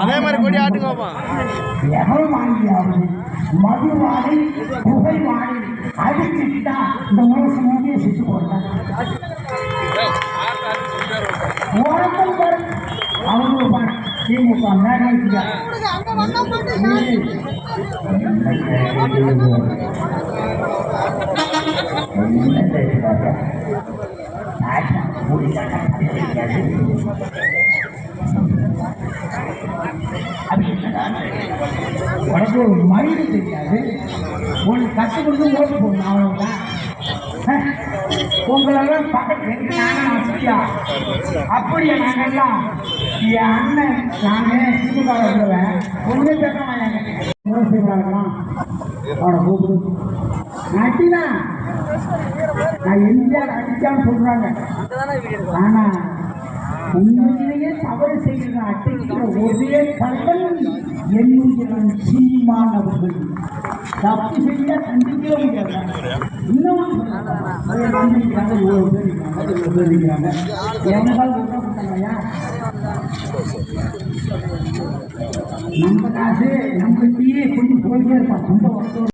அதே மாதிரி கொடி மதுவாடி இந்த மூடியை சுட்டு திமுக மேடம் உனக்கு ஒரு மயிறு தெரியாது. உனக்கு கற்றுக் கொடுத்து ஓட்டு போடணும் அவ்வளவுதான். உங்களெல்லாம் பக்கத்து எங்க நாங்க வசதியா அப்படியா நாங்கெல்லாம்? என் அண்ணன் நானே திமுக வருவேன் ஒண்ணுமே பேச மாட்டாங்க அவனை கூப்பிடு. நட்டினா? நான் எம்ஜிஆர் அடிச்சான்னு சொல்றாங்க. ஆனா உண்மையிலேயே தவறு செய்கிற அட்டைக்கிற ஒரே கல்வன் என்னுடன் சீமான் அவர்கள் தப்பு செய்ய கண்டிக்கவே முடியாது. இன்னும் நம்பிக்கிறாங்க பேர் இருக்காங்க. பேர் இருக்கிறாங்க நம்ம காசு நம்ம டீயே கொண்டு போயிட்டே இருப்பான் வருஷம்